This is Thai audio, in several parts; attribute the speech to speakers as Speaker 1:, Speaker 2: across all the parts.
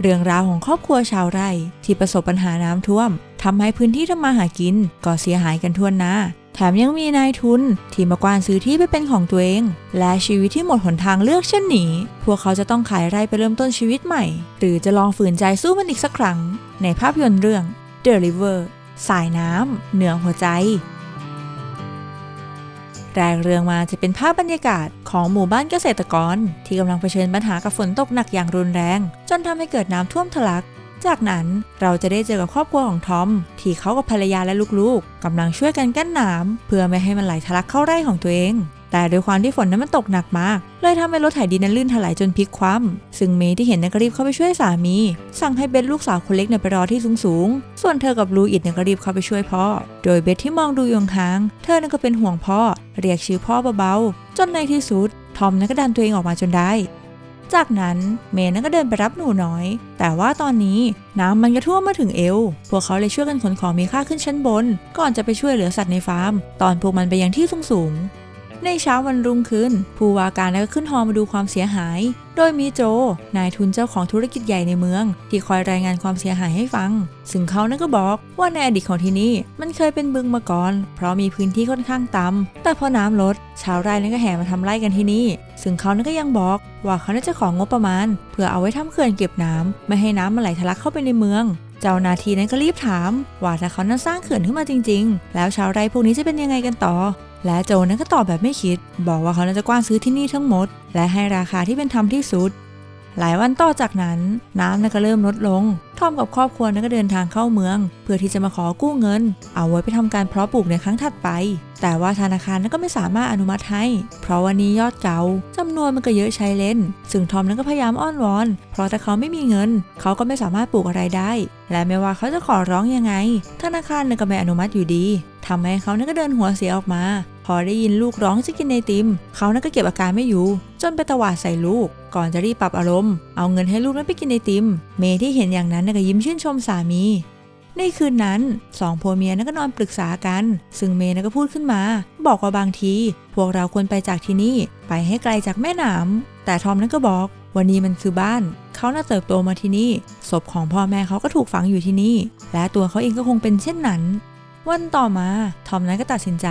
Speaker 1: เรื่องราวของครอบครัวชาวไร่ที่ประสบปัญหาน้ำท่วมทำให้พื้นที่ทำมาหากินก็เสียหายกันทั่วหน้า แถมยังมีนายทุนที่มากวานซื้อที่ไปเป็นของตัวเอง และชีวิตที่หมดหนทางเลือกเช่นนี้ พวกเขาจะต้องขายไร่ไปเริ่มต้นชีวิตใหม่ หรือจะลองฝืนใจสู้มันอีกสักครั้ง ในภาพยนตร์เรื่อง The River สายน้ำเหนือหัวใจ แรกเรื่องมาจะเป็นภาพบรรยากาศของหมู่บ้านเกษตรกร ที่กำลังเผชิญปัญหากับฝนตกหนักอย่างรุนแรง จนทำให้เกิดน้ำท่วมทะลัก จากนั้นเราจะได้เจอกับครอบครัวของทอม ที่เขากับภรรยาและลูกๆกำลังช่วยกันกั้นน้ำเพื่อไม่ให้มันไหลทะลักเข้าไร่ของตัวเอง แต่ด้วยความที่ฝนนั้นมันตกหนักมาก เลยทำให้รถไถดินนั้นลื่นถลายจนพลิกคว่ำซึ่งเมย์ที่เห็นนั้นก็รีบเข้าไปช่วยสามี สั่งให้เบสลูกสาวคนเล็กเนี่ยไปรอที่สูงๆ ส่วนเธอกับลูอิดเนี่ยก็รีบเข้าไปช่วยพ่อ โดยเบสที่มองดูอยห่าง เธอนั้นก็เป็นห่วงพ่อ เรียกชื่อพ่อเบาๆ จนในที่สุด ทอมนั้นก็ดันตัวเองออกมาจนได้ จากนั้นเมย์นั้นก็เดินไปรับหนูน้อย แต่ว่าตอนนี้น้ำมันก็ท่วมมาถึงเอว พวกเขาเลยช่วยกันขนของมีค่าขึ้นชั้นบน ก่อนจะไปช่วยเหลือสัตว์ในฟาร์ม ตอนพวกมันไปยังที่สูงๆ ในเช้าวันรุ่งขึ้น ผู้ว่าการก็ขึ้นฮอมาดูความเสียหาย โดยมีโจ นายทุนเจ้าของธุรกิจใหญ่ในเมือง ที่คอยรายงานความเสียหายให้ฟัง ซึ่งเขานั่นก็บอกว่าในอดีตของที่นี่มันเคยเป็นบึงมาก่อน เพราะมีพื้นที่ค่อนข้างต่ำแต่พอน้ำลด ชาวไร่นั้นก็แห่มาทำไร่กันที่นี่ ซึ่งเขานั่นก็ยังบอกว่าเขาน่าจะของงบประมาณ เพื่อเอาไว้ทำเขื่อนเก็บน้ำไม่ให้น้ำมันไหลทะลักเข้าไปในเมืองเจ้าหน้าที่นั้นก็รีบถาม ว่าถ้าเขานั้นสร้างเขื่อนขึ้นมาจริง ๆ แล้วชาวไร่พวกนี้จะเป็นยังไงกันต่อ และโจนั้นก็ตอบแบบไม่คิด บอกว่าเขาน่าจะกว้านซื้อที่นี่ทั้งหมด และให้ราคาที่เป็นธรรมที่สุด หลายวันต่อจากนั้น น้ำนั้นก็เริ่มลดลง ทอมกับครอบครัวนั้นก็เดินทางเข้าเมือง เพื่อที่จะมาขอกู้เงิน เอาไว้ไปทำการเพาะปลูกในครั้งถัดไป แต่ว่าธนาคารนั้นก็ไม่สามารถอนุมัติให้ เพราะวันนี้ยอดเก่าจำนวนมันก็เยอะใช้เล่น ซึ่งทอมนั้นก็พยายามอ้อนวอน เพราะถ้าเขาไม่มีเงิน เขาก็ไม่สามารถปลูกอะไรได้ และไม่ว่าเขาจะขอร้องยังไง ธนาคารนั้นก็ไม่อนุมัติอยู่ดี ทำให้เขานั้นก็เดินหัวเสียออกมา พอได้ยินลูกร้องจะกินไอติม เขานั้นก็เก็บอาการไม่อยู่ จนไปตวาดใส่ลูก ก่อนจะรีบปรับอารมณ์ เอาเงินให้ลูกนั้นไปกินไอติม เมย์ที่เห็นอย่างนั้นก็ยิ้มชื่นชมสามีในคืนนั้นสองผัวเมียนั้นก็นอนปรึกษากัน ซึ่งเมย์นั้นก็พูดขึ้นมา บอกว่าบางที พวกเราควรไปจากที่นี่ ไปให้ไกลจากแม่น้ำแต่ทอมนั้นก็บอก วันนี้มันคือบ้าน เขาน่าเติบโตมาที่นี่ ศพของพ่อแม่เขาก็ถูกฝังอยู่ที่นี่ และตัวเขาเองก็คงเป็นเช่นนั้น วันต่อมาทอมนั้นก็ตัดสินใจ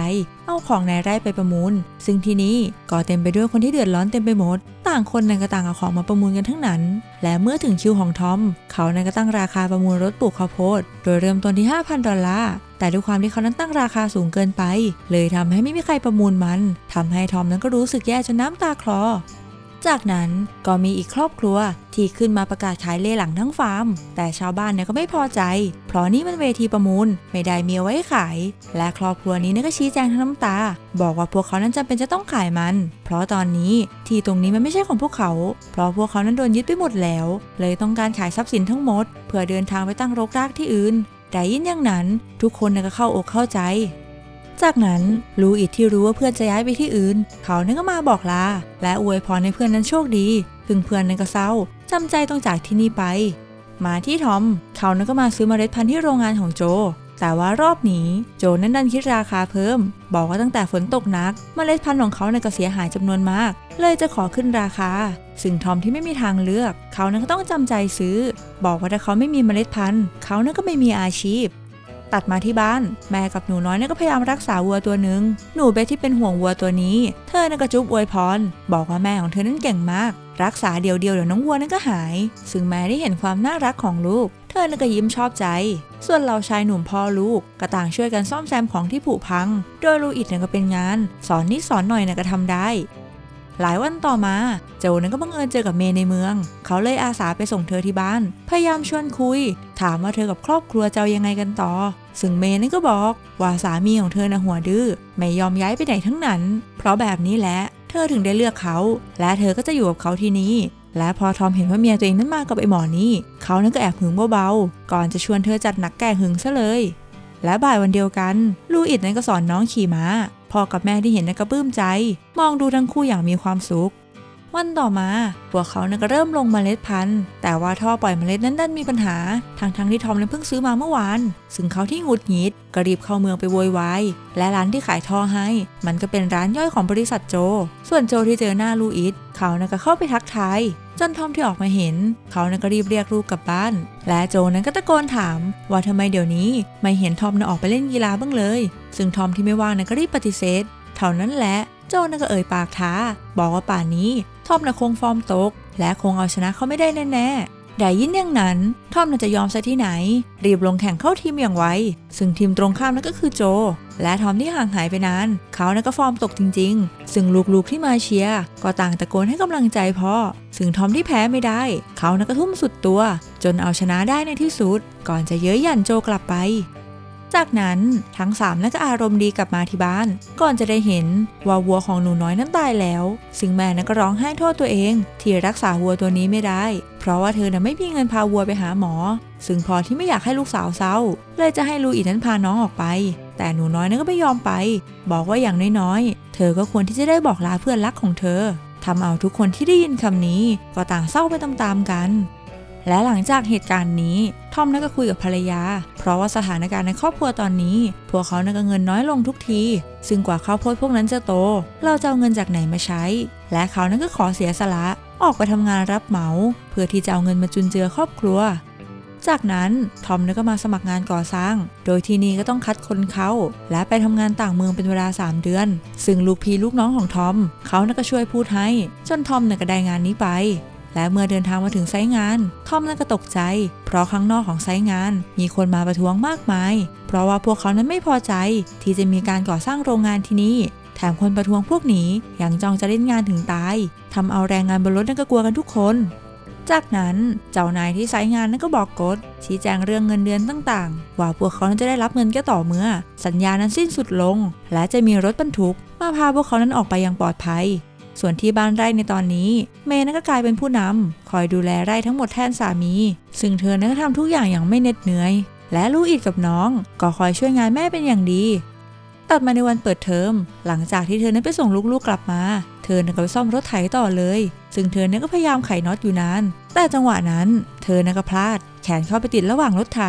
Speaker 1: เอาของในไร่ไปประมูล ซึ่งที่นี่ก็เต็มไปด้วยคนที่เดือดร้อนเต็มไปหมด ต่างคนนั้นก็ต่างเอาของมาประมูลกันทั้งนั้น และเมื่อถึงคิวของทอม เขานั้นก็ตั้งราคาประมูลรถปลูกข้าวโพด โดยเริ่มต้นที่ 5,000 ดอลลาร์แต่ด้วยความที่เขานั้นตั้งราคาสูงเกินไป เลยทำให้ไม่มีใครประมูลมันทำให้ทอมนั้นก็รู้สึกแย่จนน้ำตาคลอ จากนั้นก็มีอีกครอบครัวที่ขึ้นมาประกาศขายเลหลังทั้งฟาร์ม แต่ชาวบ้านเนี่ยก็ไม่พอใจ เพราะนี่มันเวทีประมูลไม่ได้มีเอาไว้ขาย และครอบครัวนี้เนี่ยก็ชี้แจงทั้งน้ำตา บอกว่าพวกเขานั้นจำเป็นจะต้องขายมัน เพราะตอนนี้ที่ตรงนี้มันไม่ใช่ของพวกเขา เพราะพวกเขานั้นโดนยึดไปหมดแล้ว เลยต้องการขายทรัพย์สินทั้งหมด เพื่อเดินทางไปตั้งรกรากที่อื่น แต่ยินอย่างนั้น ทุกคนนี่ก็เข้าอกเข้าใจ จากนั้นลูอิดที่รู้ว่าเพื่อนจะย้ายไปที่อื่น เขานี่ยก็มาบอกลา และอวยพรให้เพื่อนนั้นโชคดี ถึงเพื่อนนั้นก็เศร้าจำใจต้องจากที่นี่ไป มาที่ทอม เขานั้นก็มาซื้อเมล็ดพันธุ์ที่โรงงานของโจ แต่ว่ารอบนี้โจนั้นดันคิดราคาเพิ่ม บอกว่าตั้งแต่ฝนตกหนักเมล็ดพันธุ์ของเขาเนี่ยก็เสียหายจำนวนมาก เลยจะขอขึ้นราคา ซึ่งทอมที่ไม่มีทางเลือก เขานั้นก็ต้องจำใจซื้อ บอกว่าถ้าเขาไม่มีเมล็ดพันธุ์ เขานั้นก็ไม่มีอาชีพ ตัดมาที่บ้าน แม่กับหนูน้อยเนี่ยก็พยายามรักษาวัวตัวหนึ่งหนูเบสที่เป็นห่วงวัวตัวนี้ เธอน่ะก็จุบอวยพร บอกว่าแม่ของเธอนั้นเก่งมาก รักษาเดียวๆเดี๋ยวน้องวัวนั้นก็หาย ซึ่งแม่ได้เห็นความน่ารักของลูก เธอน่ะก็ยิ้มชอบใจ ส่วนเราชายหนุ่มพ่อลูกก็ต่างช่วยกันซ่อมแซมของที่ผุพัง โดยลูอิดเนี่ยก็เป็นงาน สอนนิดสอนหน่อยเนี่ยก็ทำได้ หลายวันต่อมา โจนั้นก็บังเอิญเจอกับเมย์ในเมือง เขาเลยอาสาไปส่งเธอที่บ้าน พยายามชวนคุย ถามว่าเธอกับครอบครัวจะเอายังไงกันต่อ ซึ่งเมย์นั้นก็บอกว่าสามีของเธอนะหัวดื้อไม่ยอมย้ายไปไหนทั้งนั้น เพราะแบบนี้แหละ เธอถึงได้เลือกเขา และเธอก็จะอยู่กับเขาที่นี่และพอทอมเห็นว่าเมียตัวเองนั้นมากับไอ้หมอนี่ เขานั้นก็แอบหึงเบาๆ ก่อนจะชวนเธอจัดหนักแก่หึงซะเลย และบ่ายวันเดียวกัน ลูอิดนั้นก็สอนน้องขี่ม้า พ่อกับแม่ที่เห็นนั้นก็ปลื้มใจ มองดูทั้งคู่อย่างมีความสุข วันต่อมาพวกเขานั้นก็เริ่มลงเมล็ดพันธุ์ แต่ว่าท่อปล่อยเมล็ดนั้นดันมีปัญหาทั้งทั้งๆที่ทอมนั้นเพิ่งซื้อมาเมื่อวาน ซึ่งเขาที่หงุดหงิดก็รีบเข้าเมืองไปโวยวายและร้านที่ขายท่อให้ มันก็เป็นร้านย่อยของบริษัทโจ ส่วนโจที่เจอหน้าลูอิดเขานั้นก็เข้าไปทักทาย จนทอมที่ออกมาเห็น เขานั้นก็รีบเรียกลูกกลับบ้าน และโจนั้นก็ตะโกนถาม ว่าทำไมเดี๋ยวนี้ไม่เห็นทอมน่ะออกไปเล่นกีฬาบ้างเลย ซึ่งทอมที่ไม่ว่างนั้นก็รีบปฏิเสธ เท่านั้นแหละโจนั้นก็เอ่ยปากท้า บอกว่าป่านนี้ทอมน่ะคงฟอร์มตก และคงเอาชนะเขาไม่ได้แน่ๆได้ยินอย่างนั้น ทอมน่ะจะยอมซะที่ไหน รีบลงแข่งเข้าทีมอย่างไว ซึ่งทีมตรงข้ามนั่นก็คือโจ และทอมที่ห่างหายไปนานเขาน่ะก็ฟอร์มตกจริง ๆ ซึ่งลูกๆที่มาเชียร์ก็ต่างตะโกนให้กำลังใจพ่อ ซึ่งทอมที่แพ้ไม่ได้ เขาน่ะก็ทุ่มสุดตัว จนเอาชนะได้ในที่สุด ก่อนจะเย้ยหยันโจกลับไปจากนั้นทั้งสามนั่นก็อารมณ์ดีกลับมาที่บ้าน ก่อนจะได้เห็นว่าวัวของหนูน้อยนั้นตายแล้ว ซึ่งแม่นั่นก็ร้องไห้โทษตัวเอง ที่รักษาวัวตัวนี้ไม่ได้ เพราะว่าเธอน่ะไม่มีเงินพาวัวไปหาหมอ ซึ่งพอที่ไม่อยากให้ลูกสาวเศร้า เลยจะให้ลูอีนั้นพาน้องออกไป แต่หนูน้อยนั้นก็ไม่ยอมไป บอกว่าอย่างน้อยๆ เธอก็ควรที่จะได้บอกลาเพื่อนรักของเธอทำเอาทุกคนที่ได้ยินคำนี้ก็ต่างเศร้าไปตามๆกัน และหลังจากเหตุการณ์นี้ ทอมนั่นก็คุยกับภรรยา เพราะว่าสถานการณ์ในครอบครัวตอนนี้ พวกเขานั่นก็เงินน้อยลงทุกที ซึ่งกว่าข้าวโพดพวกนั้นจะโต เราจะเอาเงินจากไหนมาใช้ และเขานั่นก็ขอเสียสละ ออกไปทำงานรับเหมา เพื่อที่จะเอาเงินมาจุนเจือครอบครัว จากนั้นทอมนั่นก็มาสมัครงานก่อสร้าง โดยที่นี่ก็ต้องคัดคนเขา และไปทำงานต่างเมืองเป็นเวลา 3 เดือน ซึ่งลูกพี่ลูกน้องของทอม เขานก็ช่วยพูดให้ จนทอมนี่ยก็ได้งานนี้ไปและเมื่อเดินทางมาถึงไซต์งาน ทอมนั่นก็ตกใจ เพราะข้างนอกของไซต์งาน มีคนมาประท้วงมากมาย เพราะว่าพวกเขานั้นไม่พอใจ ที่จะมีการก่อสร้างโรงงานที่นี่ แถมคนประท้วงพวกนี้ยังจองจะเล่นงานถึงตายทำเอาแรงงานบนรถนั่นก็กลัวกันทุกคน จากนั้นเจ้านายที่ไซต์งานนั่นก็บอกกฎชี้แจงเรื่องเงินเดือนต่างๆ ว่าพวกเขานั้นจะได้รับเงินแค่ต่อเมื่อ สัญญานั้นสิ้นสุดลง และจะมีรถบรรทุก มาพาพวกเขานั้นออกไปอย่างปลอดภัย ส่วนที่บ้านไร่ในตอนนี้ เมย์นั้นก็กลายเป็นผู้นำคอยดูแลไร่ทั้งหมดแทนสามี ซึ่งเธอนั้นก็ทำทุกอย่างอย่างไม่เหน็ดเหนื่อย และลูกอิดกับน้อง ก็คอยช่วยงานแม่เป็นอย่างดีตัดมาในวันเปิดเทอม หลังจากที่เธอนั้นไปส่งลูกๆกลับมา เธอนั้นก็ไปซ่อมรถไถต่อเลยซึ่งเธอเนั้นก็พยายามไขน็อตอยู่นาน แต่จังหวะนั้น เธอนั้นก็พลาด แขนเข้าไปติดระหว่างรถไถ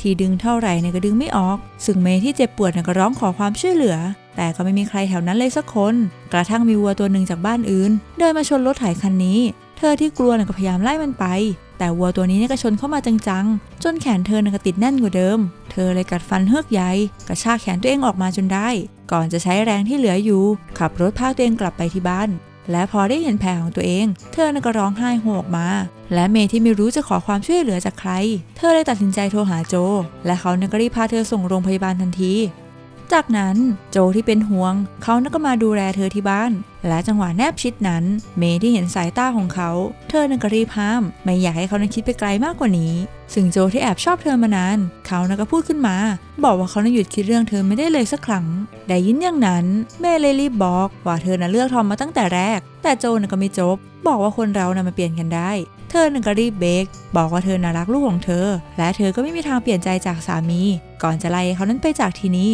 Speaker 1: ที่ดึงเท่าไหร่เนี่ยก็ดึงไม่ออก ซึ่งเมย์ที่เจ็บปวดเนี่ยก็ร้องขอความช่วยเหลือ แต่ก็ไม่มีใครแถวนั้นเลยสักคน กระทั่งมีวัวตัวหนึ่งจากบ้านอื่น เดินมาชนรถไถคันนี้ เธอที่กลัวเนี่ยก็พยายามไล่มันไป แต่วัวตัวนี้เนี่ยก็ชนเข้ามาจังๆ จนแขนเธอเนี่ยก็ติดแน่นกว่าเดิม เธอเลยกัดฟันเฮือกใหญ่กระชากแขนตัวเองออกมาจนได้ ก่อนจะใช้แรงที่เหลืออยู่ ขับรถพาตัวเองกลับไปที่บ้าน และพอได้เห็นแผลของตัวเอง เธอน่ะก็ร้องไห้โฮออกมา และเมย์ที่ไม่รู้จะขอความช่วยเหลือจากใคร เธอเลยตัดสินใจโทรหาโจ และเขานี่ยก็รีบพาเธอส่งโรงพยาบาลทันที จากนั้นโจที่เป็นห่วง เขาน่ะก็มาดูแลเธอที่บ้าน และจังหวะแนบชิดนั้น เมย์ที่เห็นสายตาของเขา เธอน่ะก็รีบห้าม ไม่อยากให้เขานั้นคิดไปไกลมากกว่านี้ ซึ่งโจที่แอบชอบเธอมานาน เขาน่ะก็พูดขึ้นมา บอกว่าเขาน่ะหยุดคิดเรื่องเธอไม่ได้เลยสักครั้ง ได้ยินอย่างนั้นเมย์เลยรีบบอก ว่าเธอน่ะเลือกทอมมาตั้งแต่แรก แต่โจน่ะก็ไม่จบ บอกว่าคนเราน่ะมาเปลี่ยนกันได้ เธอน่ะก็รีบเบรกบอกว่าเธอน่ารักลูกของเธอ และเธอก็ไม่มีทางเปลี่ยนใจจากสามี ก่อนจะไล่เขานั้นไปจากที่นี้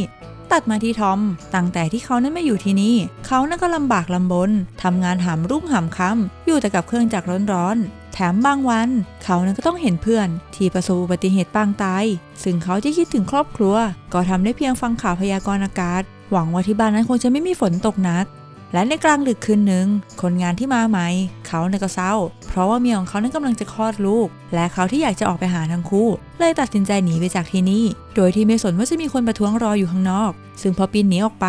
Speaker 1: ตัดมาที่ทอม ตั้งแต่ที่เขานั้นไม่อยู่ที่นี่ เขานั่นก็ลำบากลำบน ทำงานหามรุ่งหามค่ำอยู่แต่กับเครื่องจักรร้อน ถมบางวัน เขานั้นก็ต้องเห็นเพื่อน ที่ประสบอุบัติเหตุปางตาย ซึ่งเขาที่คิดถึงครอบครัว ก็ทำได้เพียงฟังข่าวพยากรณ์อากาศ หวังว่าที่บ้านนั้นคงจะไม่มีฝนตกหนัก และในกลางดึกคืนหนึ่งคนงานที่มาใหม่เขาเนี่ยก็เศร้า เพราะว่าเมียของเขานั้นกำลังจะคลอดลูก และเขาที่อยากจะออกไปหาทั้งคู่ เลยตัดสินใจหนีไปจากที่นี่ โดยที่ไม่สนว่าจะมีคนประท้วงรออยู่ข้างนอก ซึ่งพอปีนหนีออกไป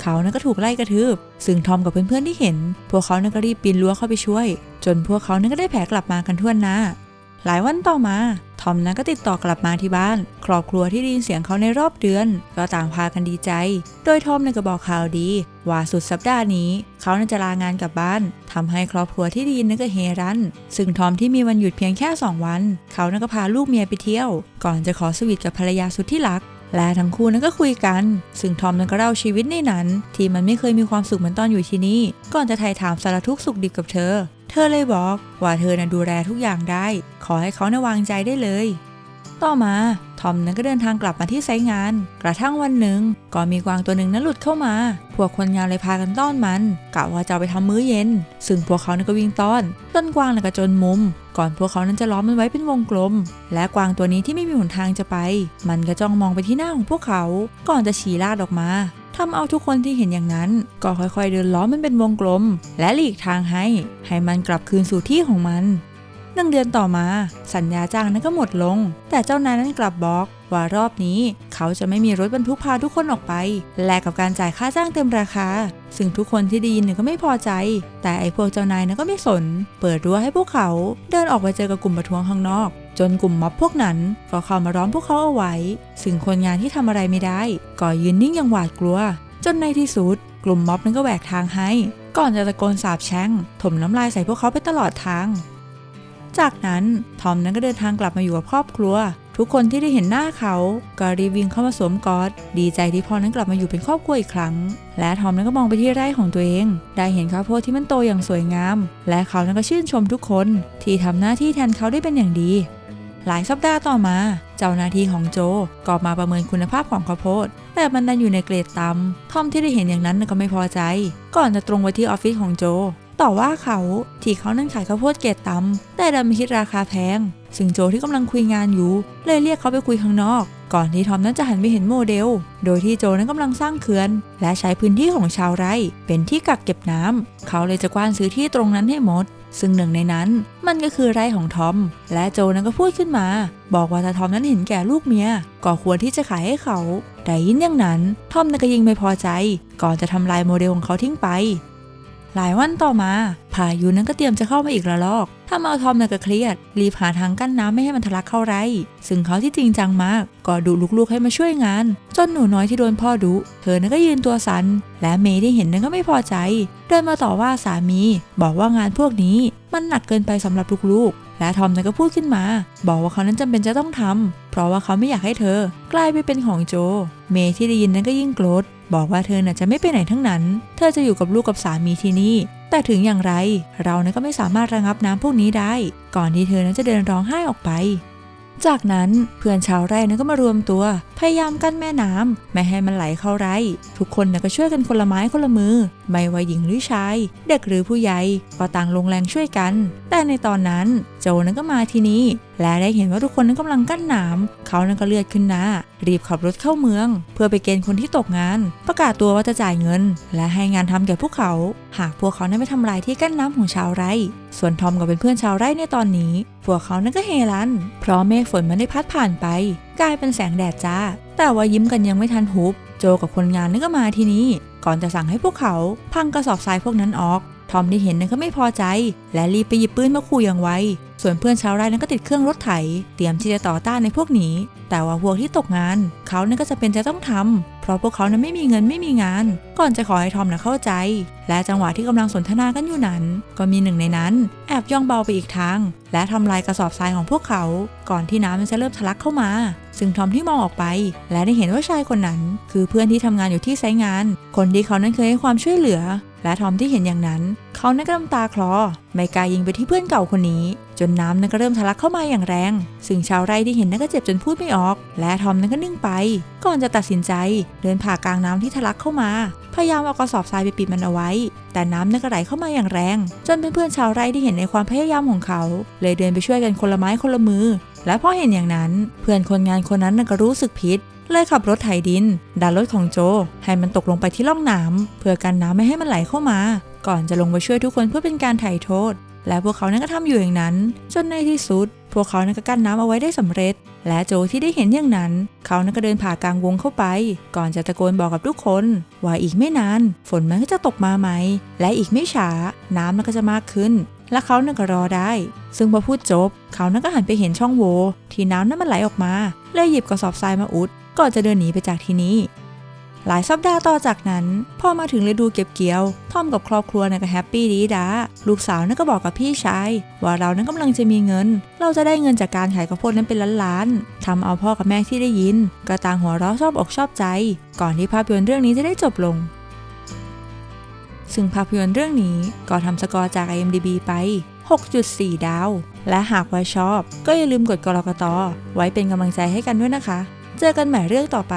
Speaker 1: เขานั้นก็ถูกไล่กระทืบ ซึ่งทอมกับเพื่อนๆที่เห็น พวกเขานั้นก็รีบปีนรั้วเข้าไปช่วย จนพวกเขานั้นก็ได้แผลกลับมากันทั่วหน้า หลายวันต่อมาทอมนั้นก็ติดต่อกลับมาที่บ้าน ครอบครัวที่ได้ยินเสียงเขาในรอบเดือน ก็ต่างพากันดีใจ โดยทอมนั้นก็บอกข่าวดี ว่าสุดสัปดาห์นี้ เขาน่าจะลางานกลับบ้านทำให้ครอบครัวที่ได้ยินนั้นก็เฮรัน ซึ่งทอมที่มีวันหยุดเพียงแค่ 2 วัน เขานั้นก็พาลูกเมียไปเที่ยว ก่อนจะขอสวีทกับภรรยาสุดที่รักและทั้งคู่นั้นก็คุยกัน ซึ่งทอมนั้นก็เล่าชีวิตในนั้น ที่มันไม่เคยมีความสุขเหมือนตอนอยู่ที่นี่ ก่อนจะไถ่ถามสารทุกข์สุขดิบกับเธอ เธอเลยบอกว่าเธอน่ะดูแลทุกอย่างได้ ขอให้เขาน่ะวางใจได้เลย ต่อมาทอมนั้นก็เดินทางกลับมาที่ไซต์งาน กระทั่งวันหนึ่งก็มีกวางตัวหนึ่งนั้นหลุดเข้ามา พวกคนงานเลยพากันต้อนมันกะว่าจะเอาไปทำมื้อเย็น ซึ่งพวกเขานั้นก็วิ่งต้อนต้นกวางน่ะก็จนมุม ก่อนพวกเขานั้นจะล้อมมันไว้เป็นวงกลม และกวางตัวนี้ที่ไม่มีหนทางจะไป มันก็จ้องมองไปที่หน้าของพวกเขา ก่อนจะฉี่ลาดออกมา ทำเอาทุกคนที่เห็นอย่างนั้น ก็ค่อยๆเดินล้อมมันเป็นวงกลม และหลีกทางให้ ให้มันกลับคืนสู่ที่ของมันหนึ่งเดือนต่อมา สัญญาจ้างนั้นก็หมดลง แต่เจ้านายนั้นกลับบอกว่ารอบนี้เขาจะไม่มีรถบรรทุกพาทุกคนออกไป แลกกับการจ่ายค่าจ้างเต็มราคา ซึ่งทุกคนที่ได้ยินก็ไม่พอใจ แต่ไอ้พวกเจ้านายนั้นก็ไม่สน เปิดรั้วให้พวกเขา เดินออกไปเจอกับกลุ่มประท้วงข้างนอก จนกลุ่มม็อบพวกนั้นก็เข้ามาร้อมพวกเขาเอาไว้ ซึ่งคนงานที่ทำอะไรไม่ได้ ก็ยืนนิ่งอย่างหวาดกลัว จนในที่สุด กลุ่มม็อบนั้นก็แหวกทางให้ ก่อนจะตะโกนสาบแช่งถมน้ำลายใส่พวกเขาไปตลอดทาง จากนั้นทอมนั้นก็เดินทางกลับมาอยู่กับครอบครัว ทุกคนที่ได้เห็นหน้าเขาก็รีบวิ่งเข้ามาสวมกอดดีใจที่พ่อนั้นกลับมาอยู่เป็นครอบครัวอีกครั้ง และทอมนั้นก็มองไปที่ไร่ของตัวเอง ได้เห็นข้าวโพดที่มันโตอย่างสวยงาม และเขานั้นก็ชื่นชมทุกคนที่ทำหน้าที่แทนเขาได้เป็นอย่างดี หลายสัปดาห์ต่อมา เจ้าหน้าที่ของโจก็มาประเมินคุณภาพของข้าวโพด แต่มันดันอยู่ในเกรดต่ำทอมที่ได้เห็นอย่างนั้นก็ไม่พอใจ ก่อนจะตรงไปที่ออฟฟิศของโจ ต่อว่าเขาที่เขานั้นขายข้าวโพดเกรดต่ำแต่ดันไม่คิดราคาแพง ซึ่งโจที่กำลังคุยงานอยู่ เลยเรียกเขาไปคุยข้างนอก ก่อนที่ทอมนั้นจะหันไปเห็นโมเดล โดยที่โจนั้นกำลังสร้างเขื่อน และใช้พื้นที่ของชาวไร่ เป็นที่กักเก็บน้ำเขาเลยจะกว้านซื้อที่ตรงนั้นให้หมด ซึ่งหนึ่งในนั้นมันก็คือไร่ของทอม และโจนั้นก็พูดขึ้นมา บอกว่าถ้าทอมนั้นเห็นแก่ลูกเมีย ก็ควรที่จะขายให้เขา แต่ยินอย่างนั้น ทอมนั้นก็ยิงไม่พอใจ ก่อนจะทำลายโมเดลของเขาทิ้งไป หลายวันต่อมา พายุนั้นก็เตรียมจะเข้ามาอีกระลอกทำเอาทอมน่ะก็เครียด รีบหาทางกั้นน้ำไม่ให้มันทะลักเข้าไร่ซึ่งเขาที่จริงจังมาก ก็ดุลูกๆให้มาช่วยงาน จนหนูน้อยที่โดนพ่อดุ เธอนั้นก็ยืนตัวสัน และเมย์ได้เห็นนั้นก็ไม่พอใจ เดินมาต่อว่าสามี บอกว่างานพวกนี้มันหนักเกินไปสำหรับลูกๆ และทอมนั้นก็พูดขึ้นมา บอกว่าเขานั้นจำเป็นจะต้องทำเพราะว่าเขาไม่อยากให้เธอ กลายไปเป็นของโจ เมย์ที่ได้ยินนั้นก็ยิ่งโกรธ บอกว่าเธอน่ะจะไม่ไปไหนทั้งนั้น เธอจะอยู่กับลูกกับสามีที่นี่ แต่ถึงอย่างไร เรานั้นก็ไม่สามารถระงับน้ำพวกนี้ได้ ก่อนที่เธอนั้นจะเดินร้องไห้ออกไป จากนั้นเพื่อนชาวไร่นั้นก็มารวมตัว พยายามกั้นแม่น้ำไม่ให้มันไหลเข้าไร่ ทุกคนน่ะก็ช่วยกันคนละไม้คนละมือ ไม่ว่าหญิงหรือชาย เด็กหรือผู้ใหญ่ก็ต่างลงแรงช่วยกัน แต่ในตอนนั้นโจนั้นก็มาที่นี่ และได้เห็นว่าทุกคนนั้นกำลังกั้นน้ำเขานั้นก็เลือดขึ้นหน้า รีบขับรถเข้าเมือง เพื่อไปเกณฑ์คนที่ตกงาน ประกาศตัวว่าจะจ่ายเงิน และให้งานทำแก่พวกเขา หากพวกเขานั้นไม่ทำลายที่กั้นน้ำของชาวไร่ ส่วนทอมก็เป็นเพื่อนชาวไร่ในตอนนี้ พวกเขานั้นก็เฮลัน เพราะเมฆฝนมันได้พัดผ่านไปกลายเป็นแสงแดดจ้า แต่ว่ายิ้มกันยังไม่ทันหุบ โจกับคนงานนี่ก็มาที่นี่ ก่อนจะสั่งให้พวกเขาพังกระสอบทรายพวกนั้นออก ทอมที่เห็นนั้นก็ไม่พอใจ และรีบไปหยิบปืนมาขู่อย่างไว ส่วนเพื่อนชาวไร่นั้นก็ติดเครื่องรถไถ เตรียมที่จะต่อต้านในพวกนี้ แต่ว่าพวกที่ตกงาน เขานั้นก็จะเป็นจะต้องทำ เพราะพวกเขานั้นไม่มีเงินไม่มีงาน ก่อนจะขอให้ทอมนะเข้าใจ และจังหวะที่กำลังสนทนากันอยู่นั้น ก็มีหนึ่งในนั้น แอบย่องเบาไปอีกทาง และทำลายกระสอบทรายของพวกเขา ก่อนที่น้ำมันจะเริ่มทะลักเข้ามา ซึ่งทอมที่มองออกไป และได้เห็นว่าชายคนนั้น คือเพื่อนที่ทำงานอยู่ที่ไซต์งาน คนที่เขานั้นเคยให้ความช่วยเหลือ และทอมที่เห็นอย่างนั้น เขานั้นก็น้ำตาคลอ ไม่กล้ายิงไปที่เพื่อนเก่าคนนี้ จนน้ำนั้นก็เริ่มทะลักเข้ามาอย่างแรง ซึ่งชาวไร่ที่เห็นนั้นก็เจ็บจนพูดไม่ออก และทอมนั้นก็นิ่งไป ก่อนจะตัดสินใจ เดินผ่ากลางน้ำที่ทะลักเข้ามา พยายามเอากระสอบทรายไปปิดมันเอาไว้ แต่น้ำนั้นก็ไหลเข้ามาอย่างแรง จนเพื่อนๆชาวไร่ที่เห็นในความพยายามของเขา เลยเดินไปช่วยกันคนละไม้คนละมือและพอเห็นอย่างนั้น เพื่อนคนงานคนนั้นน่ะก็รู้สึกผิด เลยขับรถไถดิน ดันรถของโจ ให้มันตกลงไปที่ร่องน้ำเพื่อกันน้ำไม่ให้มันไหลเข้ามา ก่อนจะลงไปช่วยทุกคนเพื่อเป็นการไถ่โทษ และพวกเขานั้นก็ทำอยู่อย่างนั้น จนในที่สุด พวกเขานั้นก็กั้นน้ำเอาไว้ได้สำเร็จ และโจที่ได้เห็นอย่างนั้น เขานั้นก็เดินผ่ากลางวงเข้าไป ก่อนจะตะโกนบอกกับทุกคน ว่าอีกไม่นาน ฝนมันก็จะตกมาไหม และอีกไม่ช้า น้ำมันก็จะมากขึ้นและเขานั้นก็รอได้ ซึ่งพอพูดจบ เขานั้นก็หันไปเห็นช่องโหว่ที่น้ำนั้นมันไหลออกมา เลยหยิบกระสอบทรายมาอุด ก่อนจะเดินหนีไปจากที่นี้หลายสัปดาห์ต่อจากนั้น พอมาถึงฤดูเก็บเกี่ยวทอมกับครอบครัวนี่ยก็แฮปปี้ดีดาลูกสาวนั่นก็บอกกับพี่ชาย ว่าเรานั้นกำลังจะมีเงิน เราจะได้เงินจากการขายข้าวโพดนั้นเป็นล้านๆทำเอาพ่อกับแม่ที่ได้ยินก็ต่างหัวเราะชอบอกชอบใจ ก่อนที่ภาพยนตร์เรื่องนี้จะได้จบลงซึ่งภาพยนตร์เรื่องนี้ก็ทำสกอร์จาก IMDb ไป 6.4 ดาว และหากว่าชอบ ก็อย่าลืมกดกรกตไว้เป็นกำลังใจให้กันด้วยนะคะ เจอกันใหม่เรื่องต่อไป